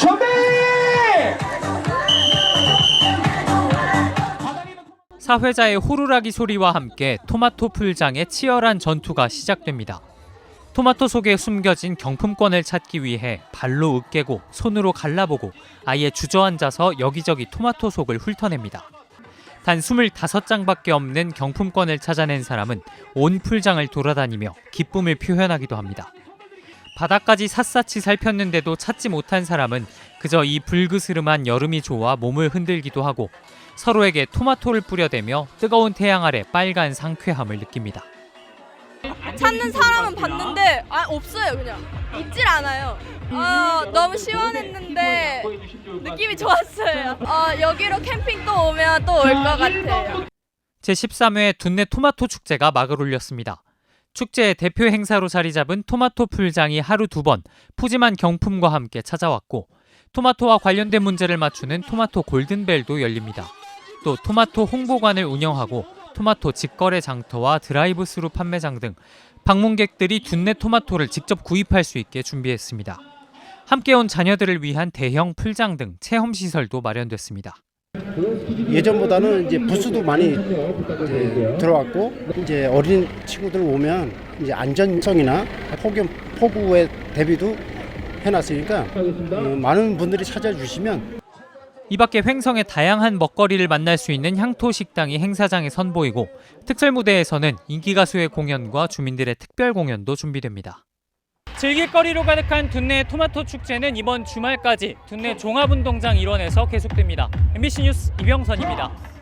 준비! 사회자의 호루라기 소리와 함께 토마토 풀장의 치열한 전투가 시작됩니다. 토마토 속에 숨겨진 경품권을 찾기 위해 발로 으깨고 손으로 갈라보고 아예 주저앉아서 여기저기 토마토 속을 훑어냅니다. 단 25장밖에 없는 경품권을 찾아낸 사람은 온 풀장을 돌아다니며 기쁨을 표현하기도 합니다. 바닥까지 샅샅이 살폈는데도 찾지 못한 사람은 그저 이 불그스름한 여름이 좋아 몸을 흔들기도 하고 서로에게 토마토를 뿌려대며 뜨거운 태양 아래 빨간 상쾌함을 느낍니다. 찾는 사람은 봤는데 아 없어요 그냥 있질 않아요. 아 너무 시원했는데 느낌이 좋았어요. 어 여기로 캠핑 또 오면 또 올 것 같아요. 제 13회 둔내 토마토 축제가 막을 올렸습니다. 축제의 대표 행사로 자리 잡은 토마토 풀장이 하루 두 번 푸짐한 경품과 함께 찾아왔고 토마토와 관련된 문제를 맞추는 토마토 골든벨도 열립니다. 또 토마토 홍보관을 운영하고 토마토 직거래 장터와 드라이브 스루 판매장 등 방문객들이 둔내 토마토를 직접 구입할 수 있게 준비했습니다. 함께 온 자녀들을 위한 대형 풀장 등 체험 시설도 마련됐습니다. 예전보다는 이제 부스도 많이 이제 들어왔고 이제 어린 친구들 오면 이제 안전성이나 폭염 폭우에 대비도 해놨으니까 어, 많은 분들이 찾아주시면 이 밖에 횡성의 다양한 먹거리를 만날 수 있는 향토 식당이 행사장에 선보이고 특설 무대에서는 인기 가수의 공연과 주민들의 특별 공연도 준비됩니다. 즐길거리로 가득한 둔내 토마토 축제는 이번 주말까지 둔내 종합운동장 일원에서 계속됩니다. MBC 뉴스 이병선입니다.